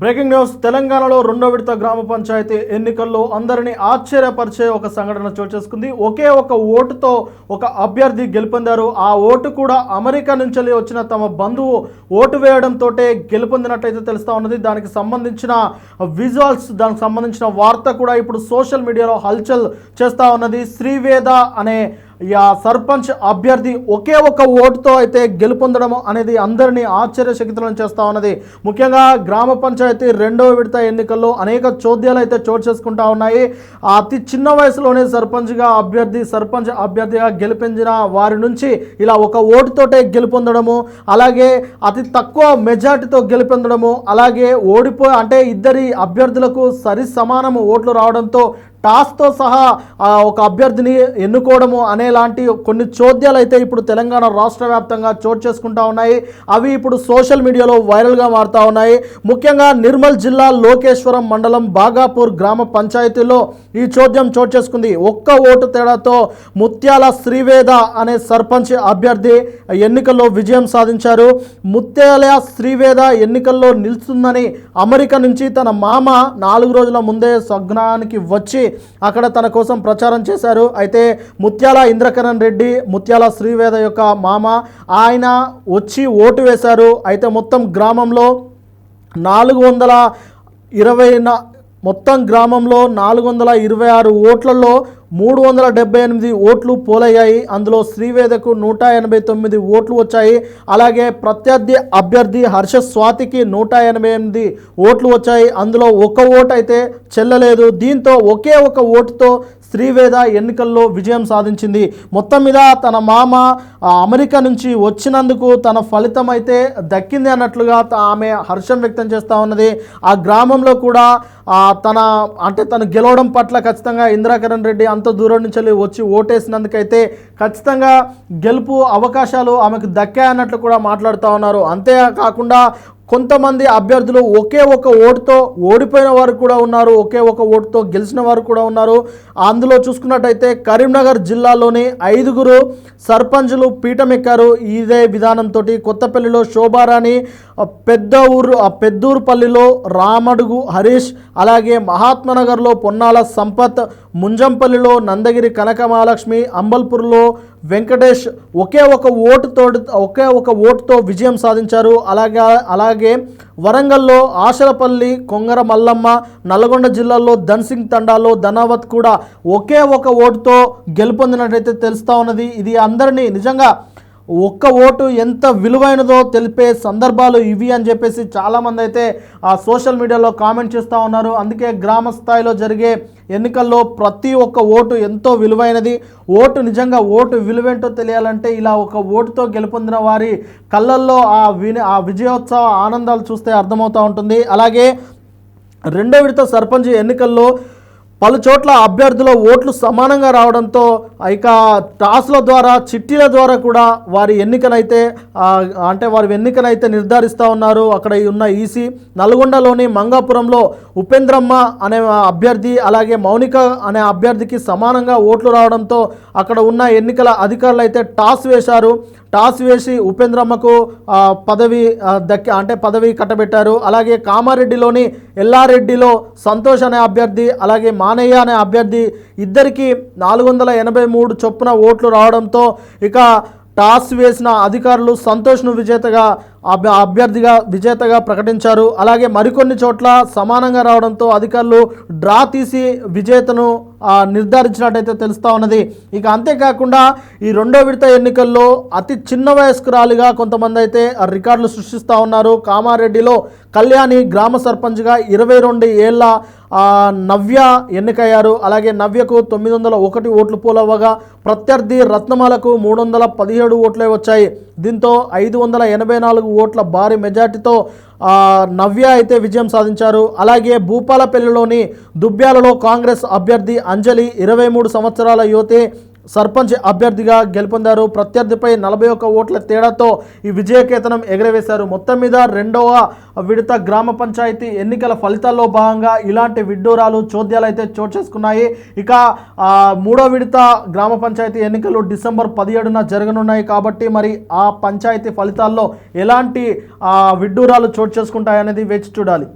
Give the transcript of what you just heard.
Breaking news తెలంగాణలో రెండో విడత గ్రామ పంచాయతీ ఎన్నికల్లో అందరినీ ఆశ్చర్యపరిచే ఒక సంఘటన చోటు చేసుకుంది. ఒకే ఒక ఓటుతో ఒక అభ్యర్థి గెలుపొందారు. ఆ ఓటు కూడా అమెరికా నుంచి వచ్చిన తమ బంధువు ఓటు వేయడంతో గెలుపొందినట్టయితే తెలుస్తూ ఉన్నది. దానికి సంబంధించిన విజువల్స్ దానికి సంబంధించిన వార్త కూడా ఇప్పుడు సోషల్ మీడియాలో హల్చల్ చేస్తూ ఉన్నది. శ్రీవేద అనే ఇక ఆ సర్పంచ్ అభ్యర్థి ఒకే ఒక ఓటుతో అయితే గెలుపొందడం అనేది అందరినీ ఆశ్చర్యశక్తులను చేస్తూ ఉన్నది. ముఖ్యంగా గ్రామ పంచాయతీ రెండవ విడత ఎన్నికల్లో అనేక చోద్యాలు అయితే చోటు చేసుకుంటా ఉన్నాయి. అతి చిన్న వయసులోనే సర్పంచ్గా అభ్యర్థి సర్పంచ్ అభ్యర్థిగా గెలిపించిన వారి నుంచి ఇలా ఒక ఓటుతోటే గెలుపొందడము అలాగే అతి తక్కువ మెజార్టీతో గెలుపొందడము అలాగే ఓడిపో అంటే ఇద్దరి అభ్యర్థులకు సరి సమానము ఓట్లు రావడంతో టాస్తో సహా ఒక అభ్యర్థిని ఎన్నుకోవడము అనేలాంటి కొన్ని చోద్యాలు అయితే ఇప్పుడు తెలంగాణ రాష్ట్ర వ్యాప్తంగా చోటు చేసుకుంటా ఉన్నాయి. అవి ఇప్పుడు సోషల్ మీడియాలో వైరల్గా మారుతా ఉన్నాయి. ముఖ్యంగా నిర్మల్ జిల్లా లోకేశ్వరం మండలం బాగాపూర్ గ్రామ పంచాయతీలో ఈ చోద్యం చోటు చేసుకుంది. ఒక్క ఓటు తేడాతో ముత్యాల శ్రీవేద అనే సర్పంచ్ అభ్యర్థి ఎన్నికల్లో విజయం సాధించారు. ముత్యాల శ్రీవేద ఎన్నికల్లో నిలుస్తుందని అమెరికా నుంచి తన మామ నాలుగు రోజుల ముందే సగ్నానికి వచ్చి అక్కడ తన కోసం ప్రచారం చేశారు. అయితే ముత్యాల ఇంద్రకరణ్ రెడ్డి ముత్యాల శ్రీవేద యొక్క మామ ఆయన వచ్చి ఓటు వేశారు. అయితే మొత్తం గ్రామంలో నాలుగు వందల ఇరవై నా మొత్తం గ్రామంలో నాలుగు వందల ఇరవై ఆరు ఓట్లలో మూడు వందల డెబ్బై ఎనిమిది ఓట్లు పోలయ్యాయి. అందులో శ్రీవేదకు నూట ఎనభై తొమ్మిది ఓట్లు వచ్చాయి. అలాగే ప్రత్యర్థి అభ్యర్థి హర్ష స్వాతికి నూట ఎనభై ఎనిమిది ఓట్లు వచ్చాయి. అందులో ఒక ఓటు అయితే చెల్లలేదు. దీంతో ఒకే ఒక ఓటుతో శ్రీవేద ఎన్నికల్లో విజయం సాధించింది. మొత్తం మీద తన మామ అమెరికా నుంచి వచ్చినందుకు తన ఫలితం అయితే దక్కింది అన్నట్లుగా త- ఆమె హర్షం వ్యక్తం చేస్తూ ఉన్నది. ఆ గ్రామంలో కూడా తన అంటే తను గెలవడం పట్ల ఖచ్చితంగా ఇందిరాకరణ్ రెడ్డి అంత దూరం నుంచి వెళ్ళి వచ్చి ఓటేసినందుకైతే ఖచ్చితంగా గెలుపు అవకాశాలు ఆమెకు దక్కాయన్నట్లు కూడా మాట్లాడుతూ ఉన్నారు. అంతేకాకుండా కొంతమంది అభ్యర్థులు ఒకే ఒక ఓటుతో ఓడిపోయిన వారు కూడా ఉన్నారు ఒకే ఒక ఓటుతో గెలిచిన వారు కూడా ఉన్నారు. అందులో చూసుకున్నట్టయితే కరీంనగర్ జిల్లాలోని ఐదుగురు సర్పంచులు పీఠం ఎక్కారు. ఇదే విధానంతో కొత్తపల్లిలో శోభారాణి పెద్ద ఊరు పెద్దూరుపల్లిలో రామడుగు హరీష్ అలాగే మహాత్మానగర్లో పొన్నాల సంపత్ ముంజంపల్లిలో నందగిరి కనక మహాలక్ష్మి అంబల్పూర్లో వెంకటేష్ ఒకే ఒక ఓటుతో ఒకే ఒక ఓటుతో విజయం సాధించారు. అలాగే అలాగే వరంగల్లో ఆశలపల్లి కొంగర మల్లమ్మ నల్గొండ జిల్లాలో ధన్సింగ్ తండాలో ధనావత్ కూడా ఒకే ఒక ఓటుతో గెలుపొందినట్టయితే తెలుస్తూ ఉన్నది. ఇది అందరినీ నిజంగా ఒక్క ఓటు ఎంత విలువైనదో తెలిపే సందర్భాలు ఇవి అని చెప్పేసి చాలామంది అయితే ఆ సోషల్ మీడియాలో కామెంట్ చేస్తూ ఉన్నారు. అందుకే గ్రామ స్థాయిలో జరిగే ఎన్నికల్లో ప్రతి ఒక్క ఓటు ఎంతో విలువైనది. ఓటు నిజంగా ఓటు విలువేంటో తెలియాలంటే ఇలా ఒక ఓటుతో గెలుపొందిన వారి కళ్ళల్లో ఆ విని ఆ విజయోత్సవ ఆనందాలు చూస్తే అర్థమవుతూ ఉంటుంది. అలాగే రెండో విడత సర్పంచ్ ఎన్నికల్లో పలు చోట్ల అభ్యర్థుల ఓట్లు సమానంగా రావడంతో ఇక టాస్ల ద్వారా చిట్టీల ద్వారా కూడా వారి ఎన్నికనైతే అంటే వారి ఎన్నికనైతే నిర్ధారిస్తూ ఉన్నారు అక్కడ ఉన్న ఈసీ నల్గొండలోని మంగాపురంలో ఉపేంద్రమ్మ అనే అభ్యర్థి అలాగే మౌనిక అనే అభ్యర్థికి సమానంగా ఓట్లు రావడంతో అక్కడ ఉన్న ఎన్నికల అధికారులు అయితే టాస్ వేశారు. టాస్ వేసి ఉపేంద్రమ్మకు పదవి దక్క దక్కి అంటే పదవి కట్టబెట్టారు. అలాగే కామారెడ్డిలోని ఎల్లారెడ్డిలో సంతోష్ అనే అభ్యర్థి అలాగే మానయ్య అనే అభ్యర్థి ఇద్దరికి నాలుగు వందల ఎనభై మూడు చొప్పున ఓట్లు రావడంతో ఇక టాస్ వేసిన అధికారులు సంతోష్ను విజేతగా అభ్య అభ్యర్థిగా విజేతగా ప్రకటించారు. అలాగే మరికొన్ని చోట్ల సమానంగా రావడంతో అధికారులు డ్రా తీసి విజేతను నిర్ధారించినట్టయితే తెలుస్తూ ఉన్నది. ఇక అంతేకాకుండా ఈ రెండో విడత ఎన్నికల్లో అతి చిన్న వయస్కురాలిగా కొంతమంది అయితే రికార్డులు సృష్టిస్తూ ఉన్నారు. కామారెడ్డిలో కళ్యాణి గ్రామ సర్పంచ్గా ఇరవై రెండు ఏళ్ళ నవ్య ఎన్నికయ్యారు. అలాగే నవ్యకు తొమ్మిది వందల ఒకటి ఓట్లు పోలవ్వగా ప్రత్యర్థి రత్నమాలకు మూడు వందల పదిహేడు ఓట్లే వచ్చాయి. దీంతో ఐదు వందల ఎనభై నాలుగు ఓట్ల భారీ మెజార్టీతో నవ్య అయితే విజయం సాధించారు. అలాగే భూపాలపల్లిలోని దుబ్బ్యాలలో కాంగ్రెస్ అభ్యర్థి అంజలి ఇరవై మూడు సంవత్సరాల యువతి సర్పంచ్ అభ్యర్థిగా గెలుపొందారు. ప్రత్యర్థిపై నలభై ఒక్క ఓట్ల తేడాతో ఈ విజయకేతనం ఎగరవేశారు. మొత్తం మీద రెండవ విడత గ్రామ పంచాయతీ ఎన్నికల ఫలితాల్లో భాగంగా ఇలాంటి విడ్డూరాలు చోద్యాలు అయితే చోటు చేసుకున్నాయి. ఇక మూడో విడత గ్రామ పంచాయతీ ఎన్నికలు డిసెంబర్ పదిహేడున జరగనున్నాయి కాబట్టి మరి ఆ పంచాయతీ ఫలితాల్లో ఎలాంటి విడ్డూరాలు చోటు చేసుకుంటాయనేది వేచి చూడాలి.